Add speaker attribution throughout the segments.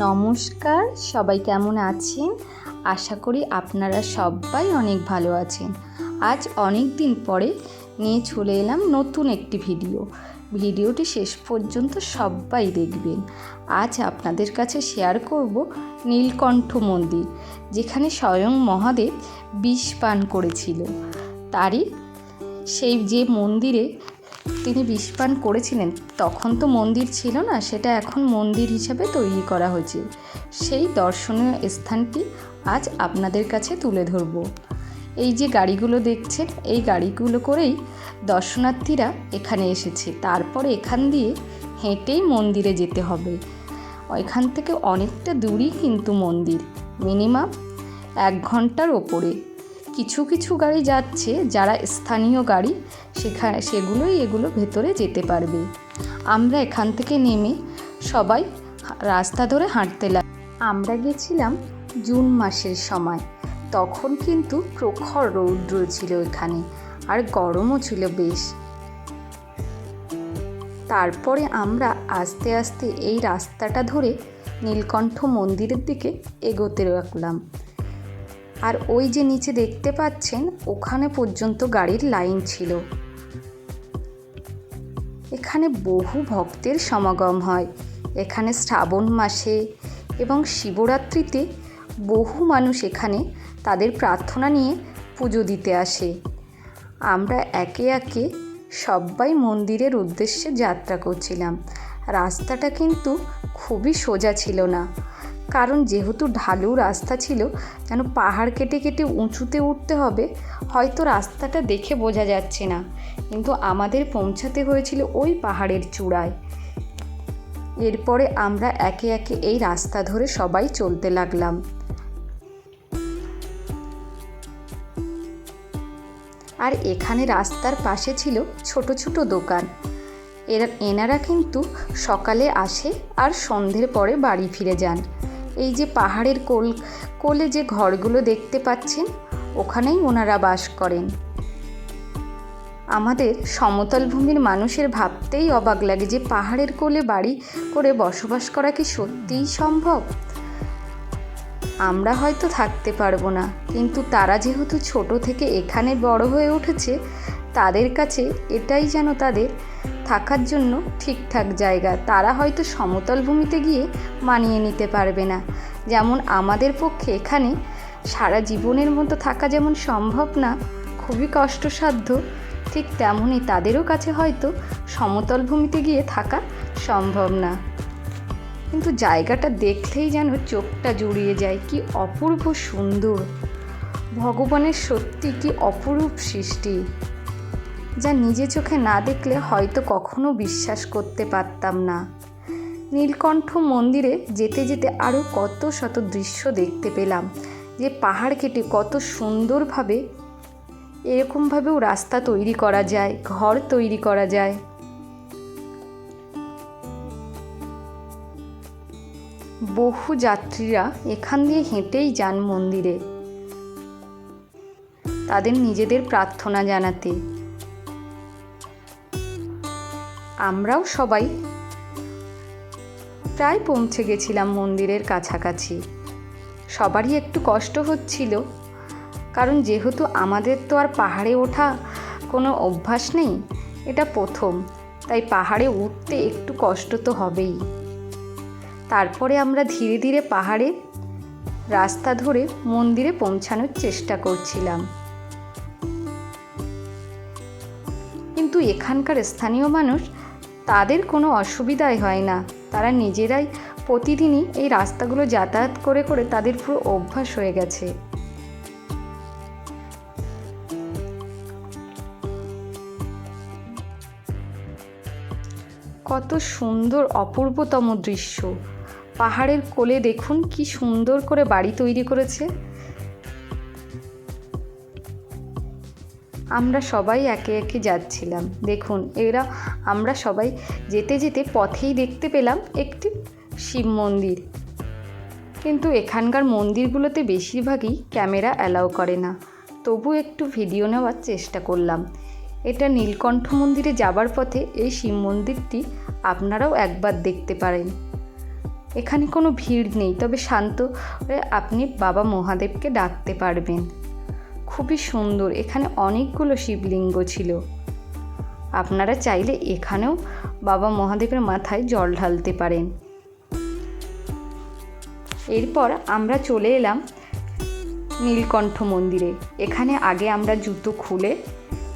Speaker 1: নমস্কার, সবাই কেমন আছেন? আশা করি আপনারা সবাই অনেক ভালো আছেন। আজ অনেক দিন পরে নিয়ে চলে এলাম নতুন একটি ভিডিও। ভিডিওটি শেষ পর্যন্ত সবাই দেখবেন। আজ আপনাদের কাছে শেয়ার করব নীলকণ্ঠ মন্দির, যেখানে স্বয়ং মহাদেব বিষ পান করেছিল তারই সেই যে মন্দিরে তিনি বিষপান করেছিলেন, তখন তো মন্দির ছিল না, সেটা এখন মন্দির হিসাবে তৈরি করা হয়েছে। সেই দর্শনীয় স্থানটি আজ আপনাদের কাছে তুলে ধরব। এই যে গাড়িগুলো দেখছেন, এই গাড়িগুলো করেই দর্শনার্থীরা এখানে এসেছে। তারপরে এখান দিয়ে হেঁটেই মন্দিরে যেতে হবে। এখান থেকে অনেকটা দূরই কিন্তু মন্দির, মিনিমাম এক ঘণ্টার ওপরে। কিছু কিছু গাড়ি যাচ্ছে, যারা স্থানীয় গাড়ি সেখানে সেগুলোই এগুলো ভেতরে যেতে পারবে। আমরা এখান থেকে নেমে সবাই রাস্তা ধরে হাঁটতে লাগ। আমরা গেছিলাম জুন মাসের সময়। তখন কিন্তু প্রখর রৌদ্র ছিল এখানে, আর গরমও ছিল বেশ। তারপরে আমরা আস্তে আস্তে এই রাস্তাটা ধরে নীলকণ্ঠ মন্দিরের দিকে এগোতে রাখলাম আর ওই যে নিচে দেখতে পাচ্ছেন, ওখানে পর্যন্ত গাড়ির লাইন ছিল। এখানে বহু ভক্তের সমাগম হয়। এখানে শ্রাবণ মাসে এবং শিবরাত্রিতে বহু মানুষ এখানে তাদের প্রার্থনা নিয়ে পুজো দিতে আসে। আমরা একে একে সবাই মন্দিরের উদ্দেশ্যে যাত্রা করছিলাম। রাস্তাটা কিন্তু খুবই সোজা ছিল না। কারণ যেহেতু ঢালু রাস্তা ছিল, যেন পাহাড় কেটে কেটে উঁচুতে উঠতে হবে, হয়তো রাস্তাটা দেখে বোঝা যাচ্ছে না। কিন্তু আমাদের পৌঁছাতে হয়েছিল ওই পাহাড়ের চূড়ায়। এরপরে আমরা একে একে এই রাস্তা ধরে সবাই চলতে লাগলাম। আর এখানে রাস্তার পাশে ছিল ছোট ছোট দোকান। এরা, এনারা কিন্তু সকালে আসে আর সন্ধ্যের পরে বাড়ি ফিরে যান। এই যে পাহাড়ের কোল, কোলে যে ঘরগুলো দেখতে পাচ্ছেন, ওখানেই ওনারা বাস করেন। আমাদের সমতল ভূমির মানুষের ভাবতেই অবাক লাগে যে পাহাড়ের কোলে বাড়ি করে বসবাস করা কি সত্যিই সম্ভব? আমরা হয়তো থাকতে পারব না, কিন্তু তারা যেহেতু ছোট থেকে এখানে বড় হয়ে উঠেছে, তাদের কাছে এটাই যেন তাদের থাকার জন্য ঠিকঠাক জায়গা। তারা হয়তো সমতল ভূমিতে গিয়ে মানিয়ে নিতে পারবে না। যেমন আমাদের পক্ষে এখানে সারা জীবনের মতো থাকা যেমন সম্ভব না, খুবই কষ্টসাধ্য, ঠিক তেমনই তাদেরও কাছে হয়তো সমতল ভূমিতে গিয়ে থাকা সম্ভব না। কিন্তু জায়গাটা দেখলেই যেন চোখটা জুড়িয়ে যায়, কি অপূর্ব সুন্দর। ভগবানের সত্যি কি অপরূপ সৃষ্টি। যা নিজে চোখে না দেখলে হয়তো কখনো বিশ্বাস করতে পারতাম না। নীলকণ্ঠ মন্দিরে যেতে যেতে আরও কত শত দৃশ্য দেখতে পেলাম, যে পাহাড় কেটে কত সুন্দরভাবে এরকমভাবেও রাস্তা তৈরি করা যায়, ঘর তৈরি করা যায়। বহু যাত্রীরা এখান দিয়ে হেঁটেই যান মন্দিরে। তাদের নিজেদের প্রার্থনা জানাতে। আমরাও সবাই। প্রায় পৌঁছে গেছিলাম মন্দিরের কাছাকাছি। সবারই একটু কষ্ট হচ্ছিল, কারণ যেহেতু আমাদের তো আর পাহাড়ে ওঠা কোনো অভ্যাস নেই, এটা প্রথম, তাই পাহাড়ে উঠতে একটু কষ্ট তো হবেই। তারপরে আমরা ধীরে ধীরে পাহাড়ে রাস্তা ধরে মন্দিরে পৌঁছানোর চেষ্টা করছিলাম। কিন্তু এখানকার স্থানীয় মানুষ তাদের কোনো অসুবিধাই হয় না। তারা নিজেরাই প্রতিদিনই এই রাস্তাগুলো যাতায়াত করে করে তাদের পুরো অভ্যাস হয়ে গেছে। কত সুন্দর অপূর্বতম দৃশ্য। পাহাড়ের কোলে দেখুন কি সুন্দর করে বাড়ি তৈরি করেছে। আমরা সবাই একে একে যাচ্ছিলাম। দেখুন, এরা আমরা সবাই যেতে যেতে পথেই দেখতে পেলাম একটি শিব মন্দির। কিন্তু এখানকার মন্দিরগুলোতে বেশিরভাগই ক্যামেরা অ্যালাউ করে না। তবু একটু ভিডিও নেওয়ার চেষ্টা করলাম। এটা নীলকণ্ঠ মন্দিরে যাবার পথে এই শিব মন্দিরটি আপনারাও একবার দেখতে পারেন। এখানে কোনো ভিড় নেই, তবে শান্ত আপনি বাবা মহাদেবকে ডাকতে পারবেন। খুবই সুন্দর। এখানে অনেকগুলো শিবলিঙ্গ ছিল। আপনারা চাইলে এখানেও বাবা মহাদেবের মাথায় জল ঢালতে পারেন। এরপর আমরা চলে এলাম নীলকণ্ঠ মন্দিরে। এখানে আগে আমরা জুতো খুলে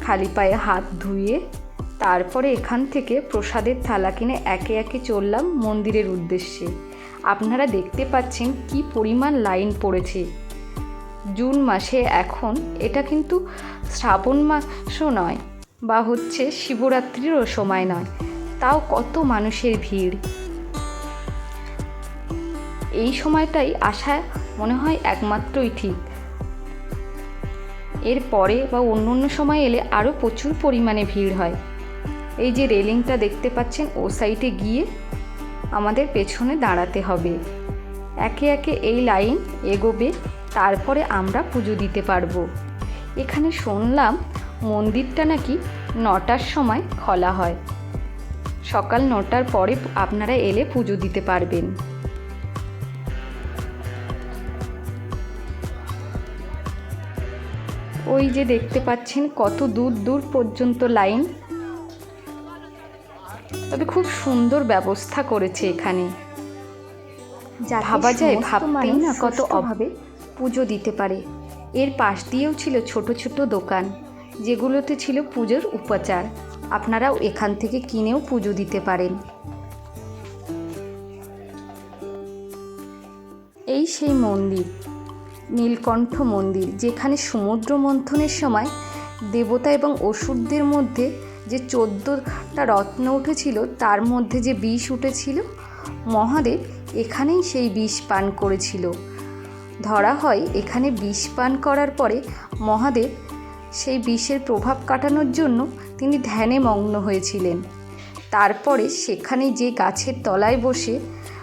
Speaker 1: খালি পায়ে হাত ধুয়ে তারপরে এখান থেকে প্রসাদের থালা কিনে একে একে চললাম মন্দিরের উদ্দেশ্যে। আপনারা দেখতে পাচ্ছেন কি পরিমাণ লাইন পড়েছে। জুন মাসে এখন, এটা কিন্তু শ্রাবণ মাসও নয়, বা হচ্ছে শিবরাত্রিরও সময় নয়। তাও কত মানুষের ভিড়। এই সময়টাই আসা মনে হয় একমাত্রই ঠিক। এর পরে বা অন্য অন্য সময় এলে আরও প্রচুর পরিমাণে ভিড় হয়। এই যে রেলিংটা দেখতে পাচ্ছেন, ও সাইডে গিয়ে আমাদের পেছনে দাঁড়াতে হবে। একে একে এই লাইন এগোবে। তারপরে আমরা পুজো দিতে পারব। এখানে শুনলাম মন্দিরটা নাকি নটার সময় খোলা হয়। সকাল নটার পরে আপনারা এলে পুজো দিতে পারবেন। ওই যে দেখতে পাচ্ছেন কত দূর দূর পর্যন্ত লাইন। তবে খুব সুন্দর ব্যবস্থা করেছে এখানে। ভাবা যায় ভাবতেই না কত অভাবে পুজো দিতে পারে। এর পাশ দিয়েও ছিল ছোট ছোট দোকান, যেগুলোতে ছিল পুজোর উপাচার। আপনারাও এখান থেকে কিনেও পুজো দিতে পারেন। এই সেই মন্দির, নীলকণ্ঠ মন্দির, যেখানে সমুদ্র মন্থনের সময় দেবতা এবং অসুরদের মধ্যে যে চোদ্দোটা রত্ন উঠেছিল, তার মধ্যে যে বিষ উঠেছিল, মহাদেব এখানেই সেই বিষ পান করেছিল। ধরা হয়, এখানে বিষ পান করার পরে মহাদেব সেই বিষের প্রভাব কাটানোর জন্য তিনি ধ্যানে মগ্ন হয়েছিলেন। তারপরে সেখানে যে গাছের তলায় বসে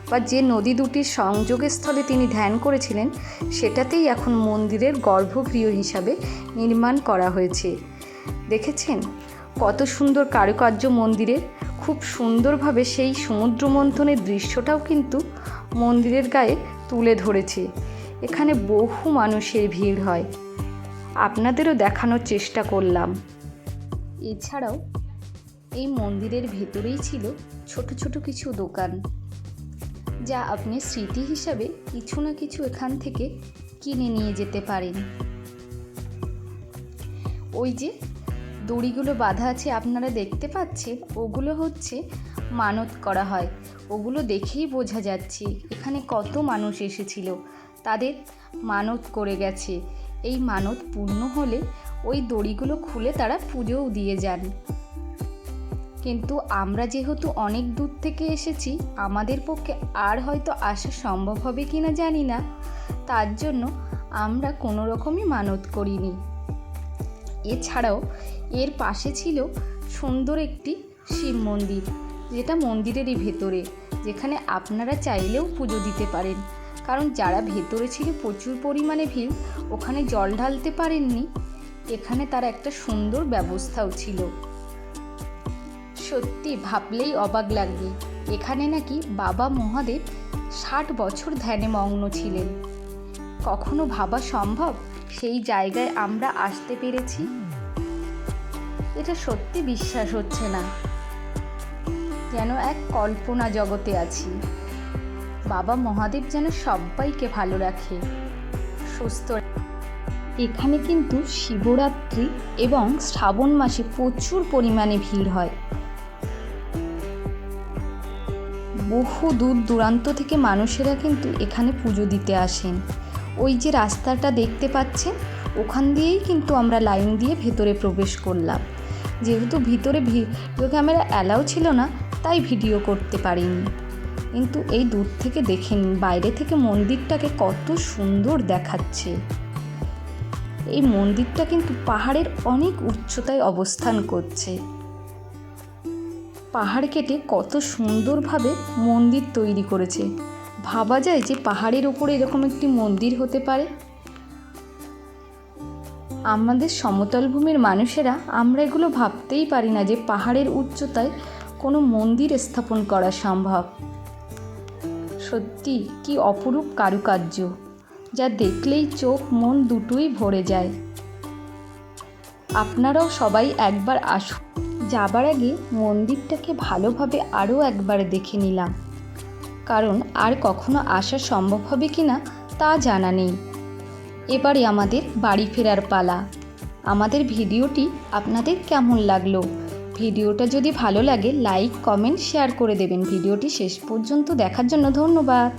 Speaker 1: বা যে নদী দুটির সংযোগের স্থলে তিনি ধ্যান করেছিলেন, সেটাতেই এখন মন্দিরের গর্ভগৃহ হিসাবে নির্মাণ করা হয়েছে। দেখেছেন? কত সুন্দর কারুকার্য মন্দিরের। খুব সুন্দরভাবে সেই সমুদ্র মন্থনের দৃশ্যটাও কিন্তু মন্দিরের গায়ে তুলে ধরেছে। এখানে বহু মানুষের ভিড় হয়। আপনাদেরও দেখানোর চেষ্টা করলাম। এছাড়াও, এই মন্দিরের ভেতরেই ছিল ছোট ছোট কিছু দোকান, যা আপনি স্মৃতি হিসাবে কিছু না কিছু এখান থেকে কিনে নিয়ে যেতে পারেন। ওই যে দড়িগুলো বাঁধা আছে, আপনারা দেখতে পাচ্ছেন? ওগুলো হচ্ছে মানত করা হয়। ওগুলো দেখেই বোঝা যাচ্ছে, এখানে কত মানুষ এসেছিল। তাদের মানত করে গেছে। এই মানত পূর্ণ হলে ওই দড়িগুলো খুলে তারা পুজোও দিয়ে যান। কিন্তু আমরা যেহেতু অনেক দূর থেকে এসেছি, আমাদের পক্ষে আর হয়তো আসা সম্ভব হবে কি না জানি না। তার জন্য আমরা কোনো রকমই মানত করিনি। এছাড়াও এর পাশে ছিল সুন্দর একটি শিব মন্দির, যেটা মন্দিরেরই ভেতরে, যেখানে আপনারা চাইলেও পুজো দিতে পারেন। কারণ যারা ভেতরে ছিল প্রচুর পরিমাণে ভিড়, ওখানে জল ঢালতে পারেননি। এখানে তার একটা সুন্দর ব্যবস্থাও ছিল। সত্যি ভাবলেই অবাক লাগবে। এখানে নাকি বাবা মহাদেব ষাট বছর ধ্যানে মগ্ন ছিলেন। কখনো ভাবা সম্ভব? সেই জায়গায় আমরা আসতে পেরেছি? এটা সত্যি বিশ্বাস হচ্ছে না। যেন এক কল্পনা জগতে আছি। বাবা মহাদেব যেন সবাইকে ভালো রাখে। সুস্থ এখানে কিন্তু শিবরাত্রি এবং শ্রাবণ মাসে প্রচুর পরিমাণে ভিড় হয়। বহু দূর দূরান্ত থেকে মানুষেরা কিন্তু এখানে পুজো দিতে আসেন। ওই যে রাস্তাটা দেখতে পাচ্ছেন, ওখান দিয়েই কিন্তু আমরা লাইন দিয়ে ভেতরে প্রবেশ করলাম। যেহেতু ভিতরে ভিডিও ক্যামেরা অ্যালাউ ছিল না, তাই ভিডিও করতে পারিনি। কিন্তু এই দূর থেকে দেখে বাইরে থেকে মন্দিরটাকে কত সুন্দর দেখাচ্ছে। এই মন্দিরটা কিন্তু পাহাড়ের অনেক উচ্চতায় অবস্থান করছে। পাহাড় কেটে কত সুন্দরভাবে মন্দির তৈরি করেছে। ভাবা যায় যে পাহাড়ের ওপরে এরকম একটি মন্দির হতে পারে। আমাদের সমতল ভূমির মানুষেরা, আমরা এগুলো ভাবতেই পারি না যে পাহাড়ের উচ্চতায় কোনো মন্দির স্থাপন করা সম্ভব। সত্যি কি অপরূপ কারুকার্য, যা দেখলেই চোখ মন দুটোই ভরে যায়। আপনারাও সবাই একবার আসুন। যাবার আগে মন্দিরটাকে ভালোভাবে আরও একবার দেখে নিলাম। কারণ আর কখনো আসা সম্ভব হবে কি না তা জানা নেই। এবারে আমাদের বাড়ি ফেরার পালা। আমাদের ভিডিওটি আপনাদের কেমন লাগল? ভিডিওটা যদি ভালো লাগে লাইক কমেন্ট শেয়ার করে দেবেন। ভিডিওটি শেষ পর্যন্ত দেখার জন্য ধন্যবাদ।